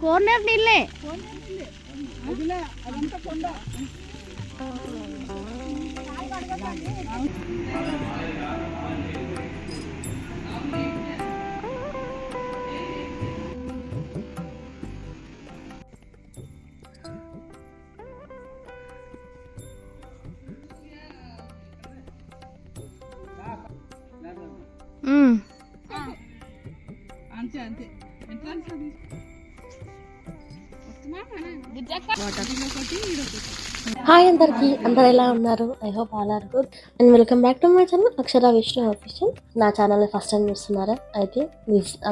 కోనేరు నీళ్ళే ఉమ్. అంతే అంతే ఎంట్రన్స్ అది హాయ్ అందరికి అందరు ఎలా ఉన్నారు? I hope all are good and welcome back to my channel Akshara Vishnu official నా ఛానల్ని ఫస్ట్ టైం చూస్తున్నారా? అయితే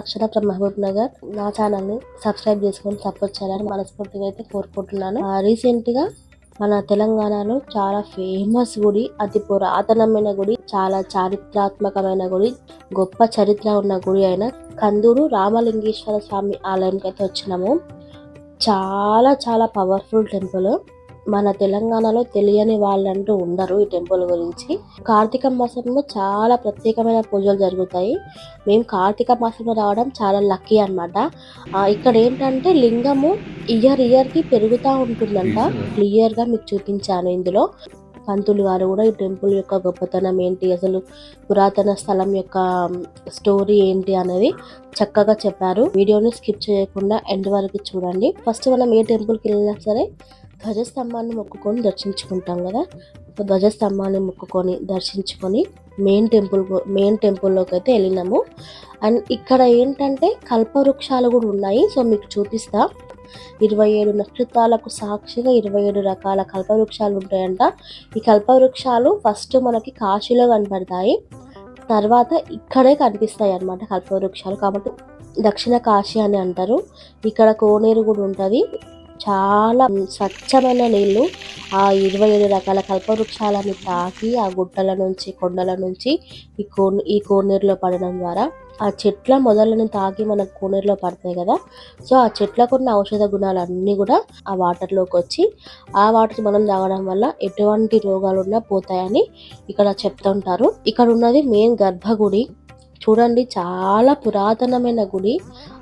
అక్షర ఫ్రమ్ మహబూబ్ నగర్ నా ఛానల్ని సబ్స్క్రైబ్ చేసుకొని సపోర్ట్ చేయాలని మనస్ఫూర్తిగా అయితే కోరుకుంటున్నాను. రీసెంట్గా మన తెలంగాణలో చాలా ఫేమస్ గుడి అతి పురాతనమైన గుడి చాలా చారిత్రాత్మకమైన గుడి గొప్ప చరిత్ర ఉన్న గుడి అయిన కందూరు రామలింగేశ్వర స్వామి ఆలయంకి అయితే వచ్చినాము. చాలా చాలా పవర్ఫుల్ టెంపుల్ మన తెలంగాణలో తెలియని వాళ్ళంటూ ఉండరు ఈ టెంపుల్ గురించి. కార్తీక మాసంలో చాలా ప్రత్యేకమైన పూజలు జరుగుతాయి. మేము కార్తీక మాసంలో రావడం చాలా లక్కీ అనమాట ఇక్కడ ఏంటంటే లింగము ఇయర్ ఇయర్కి పెరుగుతూ ఉంటుందంట. క్లియర్గా మీకు చూపించాను ఇందులో. పంతులు గారు కూడా ఈ టెంపుల్ యొక్క గొప్పతనం ఏంటి అసలు పురాతన స్థలం యొక్క స్టోరీ ఏంటి అనేది చక్కగా చెప్పారు. వీడియోని స్కిప్ చేయకుండా ఎండ్ వరకు చూడండి. ఫస్ట్ మనం ఏ టెంపుల్కి వెళ్ళినా సరే ధ్వజస్తంభాన్ని మొక్కుకొని దర్శించుకుంటాం కదా. ధ్వజస్తంభాన్ని మొక్కుకొని దర్శించుకొని మెయిన్ టెంపుల్ మెయిన్ టెంపుల్లోకి అయితే వెళ్ళినాము. అండ్ ఇక్కడ ఏంటంటే కల్పవృక్షాలు కూడా ఉన్నాయి. సో మీకు చూపిస్తా. ఇరవై ఏడు నక్షత్రాలకు సాక్షిగా ఇరవై ఏడు రకాల కల్పవృక్షాలు ఉంటాయంట. ఈ కల్పవృక్షాలు ఫస్ట్ మనకి కాశీలో కనపడతాయి తర్వాత ఇక్కడే కనిపిస్తాయి అన్నమాట కల్పవృక్షాలు. కాబట్టి దక్షిణ కాశీ అని అంటారు. ఇక్కడ కోనేరు కూడా ఉంటుంది. చాలా స్వచ్ఛమైన నీళ్ళు ఆ ఇరవై ఏడు రకాల కల్పవృక్షాలను తాకి ఆ గుట్టల నుంచి కొండల నుంచి ఈ కో ఈ కోనేరులో పడడం ద్వారా ఆ చెట్ల మొదలను తాకి మన కోనేరులో పడతాయి కదా. సో ఆ చెట్లకు ఉన్న ఔషధ గుణాలు అన్నీ కూడా ఆ వాటర్లోకి వచ్చి ఆ వాటర్ మనం తాగడం వల్ల ఎటువంటి రోగాలు ఉన్నా పోతాయని ఇక్కడ చెప్తుంటారు. ఇక్కడ ఉన్నది మెయిన్ గర్భగుడి. చూడండి చాలా పురాతనమైన గుడి.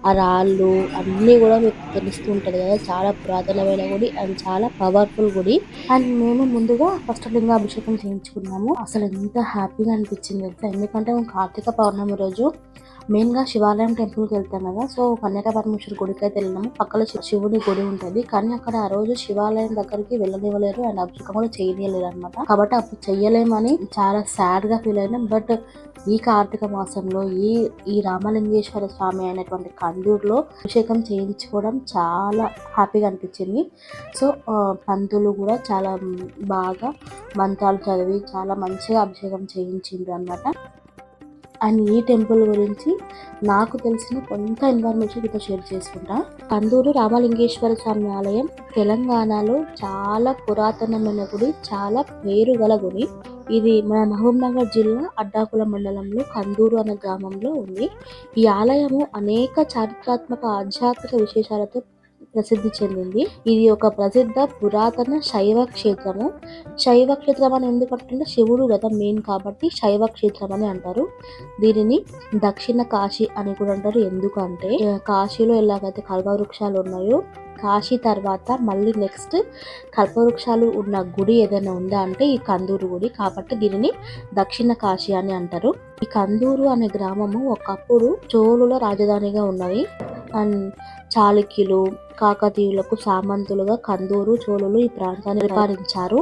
ఆ రాళ్ళు అన్నీ కూడా మీకు తెలుస్తూ ఉంటుంది కదా చాలా పురాతనమైన గుడి అండ్ చాలా పవర్ఫుల్ గుడి. అండ్ మేము ముందుగా ఫస్ట్ లింగాభిషేకం చేయించుకున్నాము. అసలు ఎంత హ్యాపీగా అనిపించింది తెలుసా? ఎందుకంటే మేము కార్తీక పౌర్ణమి రోజు మెయిన్గా శివాలయం టెంపుల్కి వెళ్తాం కదా సో కన్యాక పరమేశ్వర గుడికి అయితే వెళ్ళినాము పక్కన శివుడి శివుని గుడి ఉంటుంది. కానీ అక్కడ ఆ రోజు శివాలయం దగ్గరికి వెళ్ళనివ్వలేరు అండ్ అభిషేకం కూడా చేయలేరు అనమాట కాబట్టి అప్పుడు చెయ్యలేమని చాలా సాడ్గా ఫీల్ అయినాం. బట్ ఈ కార్తీక మాసంలో ఈ ఈ రామలింగేశ్వర స్వామి అయినటువంటి కందూరులో అభిషేకం చేయించుకోవడం చాలా హ్యాపీగా అనిపించింది. సో పంతులు కూడా చాలా బాగా మంత్రాలు చదివి చాలా మంచిగా అభిషేకం చేయించిండ్రు అన్నమాట అండ్ ఈ టెంపుల్ గురించి నాకు తెలిసిన కొంత ఇన్ఫర్మేషన్ మీతో షేర్ చేసుకుంటా. కందూరు రామలింగేశ్వర స్వామి ఆలయం తెలంగాణలో చాలా పురాతనమైన గుడి చాలా పేరు గల గుడి. ఇది మన మహబూబ్నగర్ జిల్లా అడ్డాకుల మండలంలో కందూరు అనే గ్రామంలో ఉంది. ఈ ఆలయము అనేక చారిత్రాత్మక ఆధ్యాత్మిక విశేషాలతో ప్రసిద్ధి చెందింది. ఇది ఒక ప్రసిద్ధ పురాతన శైవ క్షేత్రము. శైవ క్షేత్రం అని ఎందుకంటే శివుడు కదా మెయిన్ కాబట్టి శైవ క్షేత్రం అని అంటారు. దీనిని దక్షిణ కాశీ అని కూడా అంటారు. ఎందుకంటే కాశీలో ఎలాగైతే కల్పవృక్షాలు ఉన్నాయో కాశీ తర్వాత మళ్ళీ నెక్స్ట్ కల్పవృక్షాలు ఉన్న గుడి ఏదైనా ఉందా అంటే ఈ కందూరు గుడి కాబట్టి దీనిని దక్షిణ కాశీ అని అంటారు. ఈ కందూరు అనే గ్రామము ఒకప్పుడు చోళుల రాజధానిగా ఉన్నది. అండ్ చాళుక్యులు కాకతీయులకు సామంతులుగా కందూరు చోళులు ఈ ప్రాంతాన్ని పరిపాలించారు.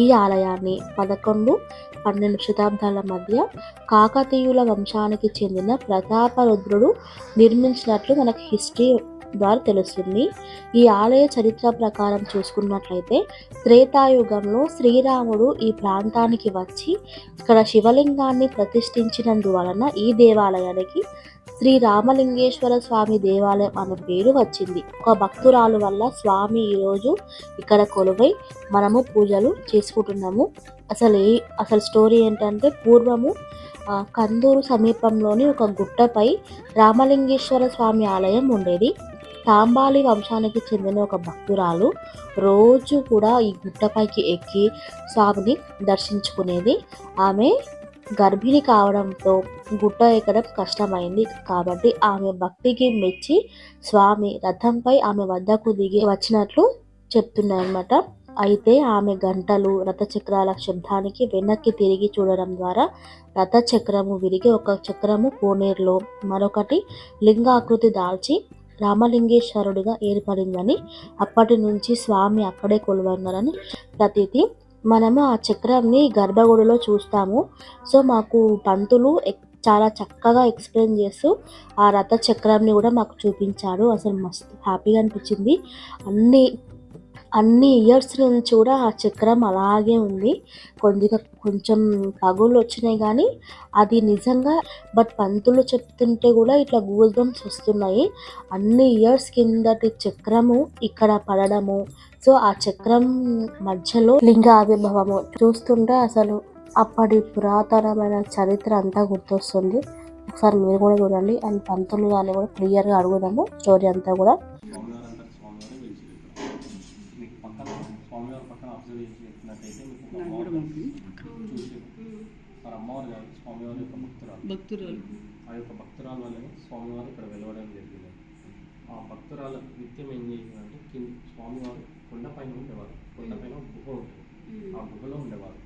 ఈ ఆలయాన్ని పదకొండు పన్నెండు శతాబ్దాల మధ్య కాకతీయుల వంశానికి చెందిన ప్రతాపరుద్రుడు నిర్మించినట్లు మనకు హిస్టరీ ద్వారా తెలుస్తుంది. ఈ ఆలయ చరిత్ర ప్రకారం చూసుకున్నట్లయితే త్రేతాయుగంలో శ్రీరాముడు ఈ ప్రాంతానికి వచ్చి ఇక్కడ శివలింగాన్ని ప్రతిష్ఠించినందువలన ఈ దేవాలయానికి శ్రీ రామలింగేశ్వర స్వామి దేవాలయం అనే పేరు వచ్చింది. ఒక భక్తురాలు వల్ల స్వామి ఈరోజు ఇక్కడ కొలువై మనము పూజలు చేసుకుంటున్నాము. అసలు ఏ అసలు స్టోరీ ఏంటంటే పూర్వము కందూరు సమీపంలోని ఒక గుట్టపై రామలింగేశ్వర స్వామి ఆలయం ఉండేది. తాంబాలి వంశానికి చెందిన ఒక భక్తురాలు రోజు కూడా ఈ గుట్టపైకి ఎక్కి స్వామిని దర్శించుకునేది. ఆమె గర్భిణి కావడంతో గుట్ట ఎక్కడం కష్టమైంది. కాబట్టి ఆమె భక్తికి మెచ్చి స్వామి రథంపై ఆమె వద్దకు దిగి వచ్చినట్లు చెప్తున్నాయన్నమాట. అయితే ఆమె గంటలు రథచక్రాల శబ్దానికి వెనక్కి తిరిగి చూడడం ద్వారా రథచక్రము విరిగి ఒక చక్రము కోనేరులో మరొకటి లింగాకృతి దాల్చి రామలింగేశ్వరుడిగా ఏర్పడిందని అప్పటి నుంచి స్వామి అక్కడే కొలువన్నారని ప్రతీతి మనము ఆ చక్రంని గర్భగుడిలో చూస్తాము. సో మాకు పంతులు ఎక్- చాలా చక్కగా ఎక్స్ప్లెయిన్ చేస్తూ ఆ రథ చక్రాన్ని కూడా మాకు చూపించాడు. అసలు మస్తు హ్యాపీగా అనిపించింది. అన్ని అన్ని ఇయర్స్ నుంచి కూడా ఆ చక్రం అలాగే ఉంది. కొద్దిగా కొంచెం పగులు వచ్చినాయి కానీ అది నిజంగా బట్ పంతులు చెప్తుంటే కూడా ఇట్లా గూస్ బంప్స్ వస్తున్నాయి. అన్ని ఇయర్స్ కిందటి చక్రము ఇక్కడ పడడము సో ఆ చక్రం మధ్యలో లింగ ఆవిర్భావము చూస్తుంటే అసలు అప్పటి పురాతనమైన చరిత్ర అంతా గుర్తొస్తుంది. ఒకసారి మీరు కూడా చూడండి. అండ్ పంతులు కానీ కూడా క్లియర్గా అడుగుదాము. స్టోరీ అంతా కూడా. స్వామివారు స్వామివారు స్వామివారి స్వామివారి భక్తురాలు. ఆ యొక్క భక్తురాల వల్లనే స్వామివారు ఇక్కడ వెలవడం జరిగింది. ఆ భక్తురాల నిత్యం ఏం చేసిందంటే కింద స్వామివారు కొండపైన ఉండేవారు. కొండపైన ఒక గుహ ఉంటుంది ఆ గుహలో ఉండేవారు.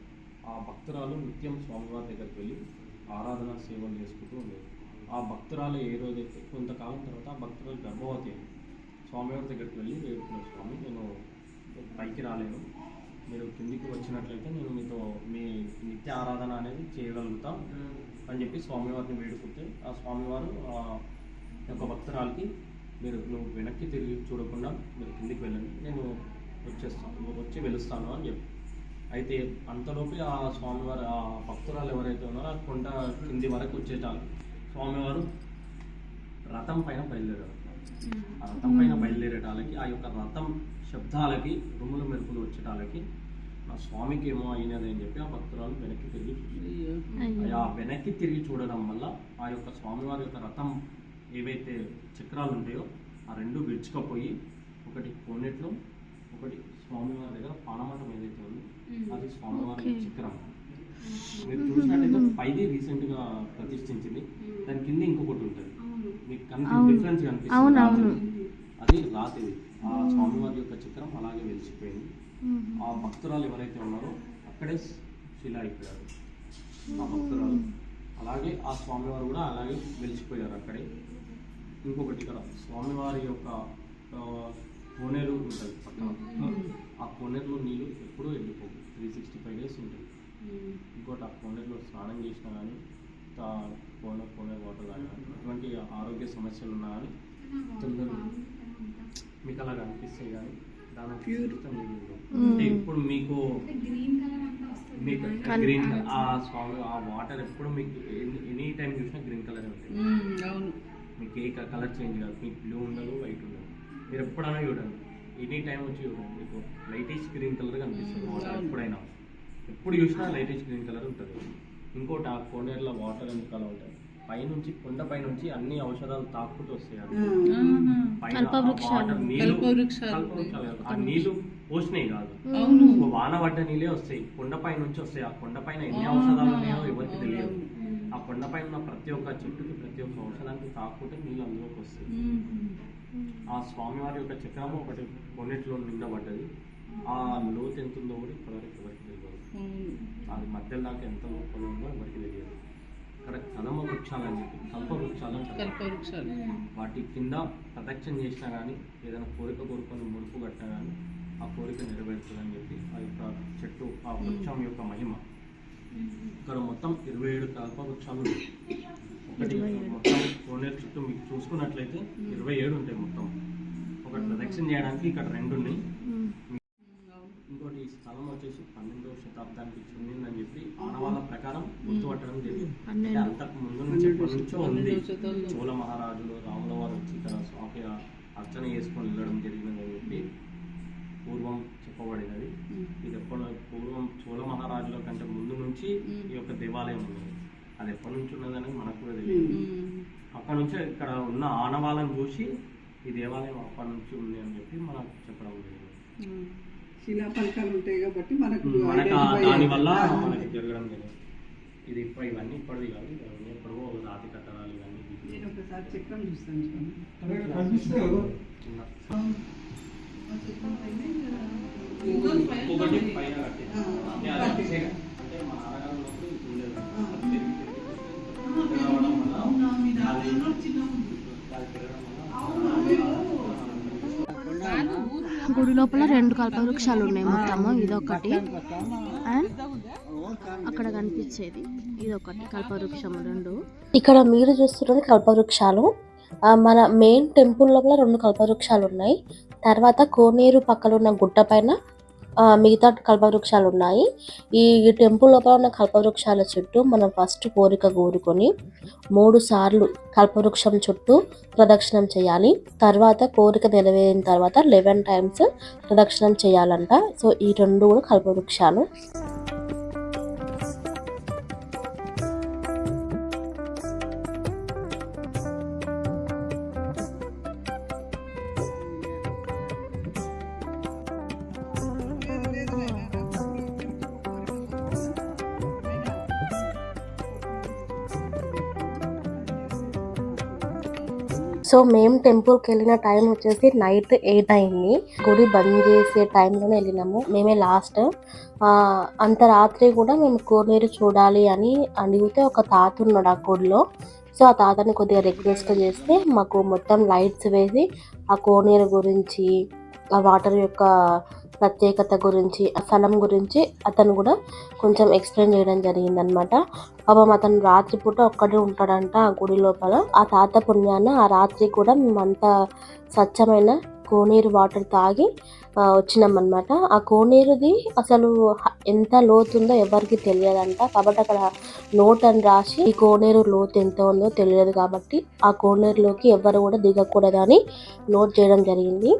ఆ భక్తురాలు నిత్యం స్వామివారి దగ్గరికి వెళ్ళి ఆరాధన సేవలు చేసుకుంటూ ఉండేది. ఆ భక్తురాలు ఏ రోజైతే కొంతకాలం తర్వాత ఆ భక్తురాలు గర్భవతి అయింది. స్వామివారి దగ్గరికి వెళ్ళి వేడుకున్నాను స్వామి నేను పైకి రాలేను. మీరు కిందికి వచ్చినట్లయితే నేను మీతో మీ నిత్య ఆరాధన అనేది చేయగలుగుతా అని చెప్పి స్వామివారిని వేడుకుంటే ఆ స్వామివారు ఆ యొక్క భక్తురాలకి మీరు నువ్వు వెనక్కి తిరిగి చూడకుండా మీరు కిందికి వెళ్ళండి. నేను వచ్చేస్తాను. వచ్చి వెలుస్తాను అని చెప్పి. అయితే అంతలోపే ఆ స్వామివారు ఆ భక్తురాలు ఎవరైతే ఉన్నారో ఆ కొండ కింది వరకు వచ్చేటాలు స్వామివారు రథం పైన బయలుదేరారు. ఆ రథం పైన బయలుదేరేటాలకి ఆ యొక్క రథం శబ్దాలకి రుములు మెరుపులు వచ్చేటాలకి నా స్వామికి ఏమో అయినది అని చెప్పి ఆ భక్తురాలు వెనక్కి తిరిగి చూసింది. ఆ వెనక్కి తిరిగి చూడడం వల్ల ఆ యొక్క స్వామివారి యొక్క రథం ఏవైతే చక్రాలు ఉంటాయో ఆ రెండు విరుచుకపోయి ఒకటి కోనేట్లో ఒకటి స్వామివారి దగ్గర పానమఠం ఏదైతే ఉందో అది స్వామివారి చక్రం. మీరు చూసినట్టయితే పైది రీసెంట్గా ప్రతిష్ఠించింది దాని కింద ఇంకొకటి ఉంటుంది. మీకు కనిపి డిఫరెన్స్ కనిపిస్తుంది. అది రాతిది ఆ స్వామివారి యొక్క చక్రం అలాగే వెలిసిపోయింది. ఆ భక్తురాలు ఎవరైతే ఉన్నారో అక్కడే శిల అయిపోయారు. ఆ భక్తురాలు. అలాగే ఆ స్వామివారు కూడా అలాగే వెలిసిపోయారు అక్కడే. ఇంకొకటి ఇక్కడ స్వామివారి యొక్క కోనేరు ఉంటుంది పక్కన. ఆ కోనేరులో నీళ్ళు ఎప్పుడూ వెళ్ళిపోవు త్రీ సిక్స్టీ ఫైవ్ డేస్ ఉంటుంది ఇంకోటి ఆ కోనేరులో స్నానం చేసినా కానీ కోనేరు కోనేరు వాటర్ కానీ ఎటువంటి ఆరోగ్య సమస్యలు ఉన్నా కానీ తొందరగా మీకు అలా అనిపిస్తాయి కానీ దాని ప్యూరితం అంటే ఇప్పుడు మీకు మీకు గ్రీన్ ఆ స్వామి ఆ వాటర్ ఎప్పుడు మీకు ఎనీ టైం చూసినా గ్రీన్ కలర్ ఉంటుంది. మీకు ఏ కలర్ చేంజ్ కాదు. మీకు బ్లూ ఉండదు వైట్ ఉండదు. మీరు ఎప్పుడైనా చూడండి. ఎనీ టైం వచ్చి చూడండి. మీకు లైటిష్ గ్రీన్ కలర్ కనిపిస్తుంది. వాటర్ ఎప్పుడైనా. ఎప్పుడు చూసినా లైటిష్ గ్రీన్ కలర్ ఉంటుంది. ఇంకోటి ఆ కోనేరులో వాటర్ ఎందుకు అలా ఉంటుంది? పైనుంచి కొండ పైనుంచి అన్ని ఔషధాలు తాకుతూ వస్తాయి. పైన. వాటర్ నీళ్ళు. ఆ నీళ్ళు పోసినాయి కాదు. వాన పడ్డ నీళ్ళే వస్తాయి. కొండపై నుంచి వస్తాయి. ఆ కొండపైన ఎన్ని ఔషధాలు ఉన్నాయో ఎవరికి తెలియదు. ఆ కొండపైన ఉన్న ప్రతి ఒక్క చెట్టుకి ప్రతి ఒక్క ఔషధానికి తాకుంటే నీళ్ళు అందులోకి వస్తాయి. ఆ స్వామివారి యొక్క చక్రము ఒకటి కొన్నిట్లో నిండబడ్డది. ఆ లోతు ఎంత ఉందో కూడా ఇప్పటివరకు ఎవరికి తెలియదు. అది మధ్యలో దాకా ఎంత లోపల ఉందో ఎవరికి తెలియదు. ఇక్కడ కదమ వృక్షాలు అని చెప్పి కల్ప వృక్షాలు కల్పవృక్షాలు వాటి కింద ప్రదక్షిణ చేసినా కానీ ఏదైనా కోరిక కోరుకొని ముడుపు కట్టినా కానీ ఆ కోరిక నెరవేరుతుందని చెప్పి ఆ యొక్క చెట్టు ఆ వృక్షం యొక్క మహిమ. ఇక్కడ మొత్తం ఇరవై ఏడు కల్ప వృక్షాలు ఉన్నాయి. ఒకటి మొత్తం కోనేరు చుట్టూ మీకు చూసుకున్నట్లయితే ఇరవై ఏడు ఉంటాయి మొత్తం. ఒకటి ప్రదక్షిణ చేయడానికి ఇక్కడ రెండు ఉన్నాయి. ఇంకోటి ఈ స్థలం వచ్చేసి పన్నెండవ శతాబ్దానికి చెందిందని చెప్పి ఆనవాళ్ళ ప్రకారం గుర్తుపట్టడం జరిగింది. అంతకు ముందు నుంచి ఎప్పటి నుంచో ఉంది. చోళ మహారాజులు రాముల వారు వచ్చి ఇక్కడ స్వామి అర్చన చేసుకొని వెళ్ళడం జరిగిందని చెప్పి పూర్వం చెప్పబడినది. ఇది ఎప్పుడు పూర్వం చోళ మహారాజుల కంటే ముందు నుంచి ఈ యొక్క దేవాలయం ఉన్నది. అది ఎప్పటి నుంచి ఉన్నదని మనకు కూడా తెలియదు. అక్కడ నుంచి ఇక్కడ ఉన్న ఆనవాళ్ళని చూసి ఈ దేవాలయం అప్పటి నుంచి ఉంది అని చెప్పి మనకు చెప్పడం జరిగింది. శిలా ఫలకాలు ఉంటాయి కాబట్టి మనకు దాని వల్ల. మనకి జరగడం ఇది ఇప్పుడు ఇవన్నీ ఇప్పటిది కాదు. ఇవన్నీ ఎప్పుడో రాతి కట్టడాలు ఇవన్నీ నేను ఒకసారి చక్రం చూస్తాను. పైన అంటే ఉండేది రావడం వల్ల గుడి లోపల రెండు కల్పవృక్షాలు ఉన్నాయి మొత్తము. ఇదొకటి. అండ్ అక్కడ కనిపించేది. ఇదొకటి కల్పవృక్షం రెండు. ఇక్కడ మీరు చూస్తున్నది కల్పవృక్షాలు ఆ, మన మెయిన్ టెంపుల్ లోపల రెండు కల్పవృక్షాలు ఉన్నాయి. తర్వాత కోనేరు పక్కన ఉన్న గుట్ట పైన మిగతా కల్పవృక్షాలు ఉన్నాయి ఈ టెంపుల్ లోపల ఉన్న కల్పవృక్షాల చుట్టూ మనం ఫస్ట్ కోరిక కోరుకొని మూడు సార్లు కల్పవృక్షం చుట్టూ ప్రదక్షిణం చేయాలి. తర్వాత కోరిక నెరవేరిన తర్వాత లెవెన్ టైమ్స్ ప్రదక్షిణం చేయాలంట. సో ఈ రెండు కూడా కల్పవృక్షాలు. సో మేము టెంపుల్కి వెళ్ళిన టైం వచ్చేసి నైట్ ఎయిట్ అయింది. గుడి బంద్ చేసే టైంలోనే వెళ్ళినాము. మేమే లాస్ట్. అంత రాత్రి కూడా మేము కోనేరు చూడాలి అని అడిగితే ఒక తాత ఉన్నాడు ఆ గుడిలో సో ఆ తాతని కొద్దిగా రిక్వెస్ట్ చేస్తే మాకు మొత్తం లైట్స్ వేసి ఆ కోనేరు గురించి ఆ వాటర్ యొక్క ప్రత్యేకత గురించి ఆ స్థలం గురించి అతను కూడా కొంచెం ఎక్స్ప్లెయిన్ చేయడం జరిగిందనమాట పాపం అతను రాత్రిపూట ఒక్కడే ఉంటాడంట ఆ గుడి లోపల. ఆ తాత పుణ్యాన ఆ రాత్రి కూడా మేమంతా స్వచ్ఛమైన కోనేరు వాటర్ తాగి వచ్చినామన్నమాట. ఆ కోనేరుది అసలు ఎంత లోతు ఉందో ఎవరికి తెలియదంట. కాబట్టి అక్కడ నోట్ అని రాసి ఈ కోనేరు లోతు ఎంత ఉందో తెలియదు కాబట్టి ఆ కోనేరులోకి ఎవరు కూడా దిగకూడదని నోట్ చేయడం జరిగింది.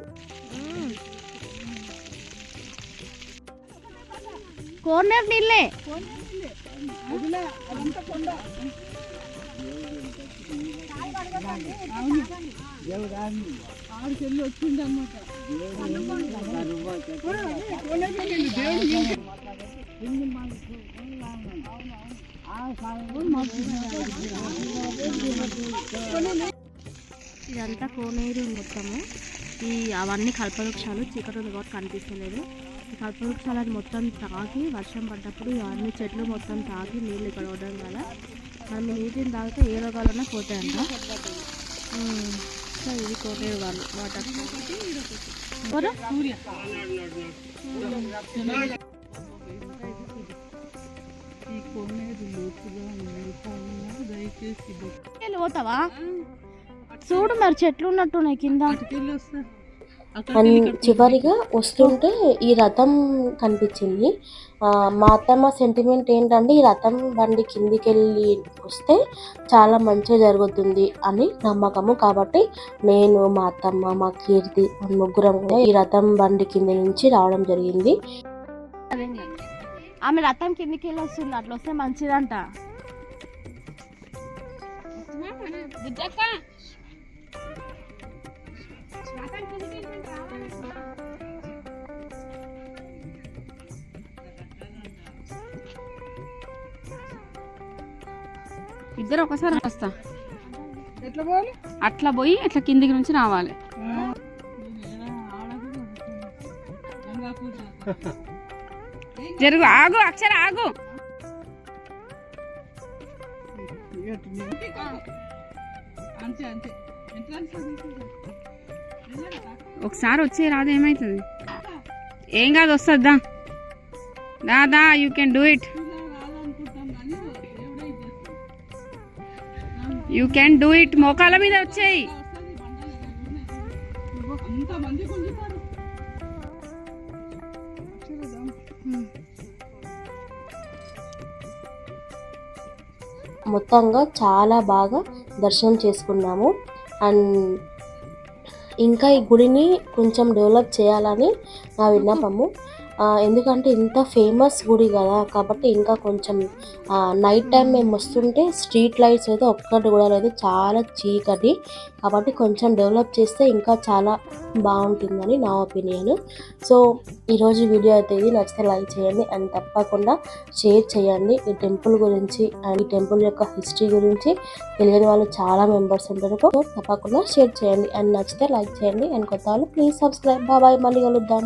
కోనేరు నీళ్ళే ఆడికెళ్ళి ఇదంతా కోనేరు మొత్తము. ఈ అవన్నీ కల్పవృక్షాలు చీకటి ఉంది కాబట్టి కనిపిస్తలేదు. కల్పవృక్షాలు అది మొత్తం తాగి వర్షం పడ్డప్పుడు ఇవన్నీ చెట్లు మొత్తం తాగి నీళ్ళు ఇక్కడ ఉండడం వల్ల మనం నీటిని తాగితే ఏ రోగాలన్నా పోతాయంట. సో ఇది కోనేరు వాళ్ళు వాటర్. పోతావా చూడు మరి చెట్లు ఉన్నట్టున్నాయి కింద. అండ్ చివరిగా వస్తుంటే ఈ రథం కనిపించింది. ఆ, మా అత్తమ్మ సెంటిమెంట్ ఏంటంటే ఈ రథం బండి కిందికి వెళ్ళి వస్తే చాలా మంచిగా జరుగుతుంది అని నమ్మకము. కాబట్టి నేను మా అత్తమ్మ మా కీర్తి ముగ్గురం కూడా ఈ రథం బండి కింద నుంచి రావడం జరిగింది. ఆమె రథం కిందికి వెళ్ళి వస్తుంది. అట్లా వస్తే మంచిదంట. ఇద్దరు ఒకసారి వస్తా. ఎట్లా పోవాలి? అట్లా పోయి అట్లా కిందికి నుంచి రావాలి. జరుగు ఆగు అక్షర ఆగు. అంతే అంతే ఎంట్రన్స్ ఒకసారి వచ్చే రాదు ఏమవుతుంది ఏం కాదు వస్తుందా దాదా you can do it you can do it మోకాల మీద వచ్చాయి. మొత్తంగా చాలా బాగా దర్శనం చేసుకున్నాము. అండ్ ఇంకా ఈ గుడిని కొంచెం డెవలప్ చేయాలని నా విన్నపము. ఎందుకంటే ఇంత ఫేమస్ గుడి కదా కాబట్టి ఇంకా కొంచెం నైట్ టైం మేము వస్తుంటే స్ట్రీట్ లైట్స్ అయితే ఒక్కటి కూడా లేదు చాలా చీకటి. కాబట్టి కొంచెం డెవలప్ చేస్తే ఇంకా చాలా బాగుంటుందని నా ఒపీనియన్ సో ఈరోజు వీడియో అయితే ఇది. నచ్చితే లైక్ చేయండి అండ్ తప్పకుండా షేర్ చేయండి. ఈ టెంపుల్ గురించి అండ్ ఈ టెంపుల్ యొక్క హిస్టరీ గురించి తెలియని వాళ్ళు చాలా మెంబర్స్ ఉంటారు. తప్పకుండా షేర్ చేయండి అండ్ నచ్చితే లైక్ చేయండి అండ్ కొత్త వాళ్ళు ప్లీజ్ సబ్స్క్రైబ్ బాబాయ్ మళ్ళీ కలుద్దాం.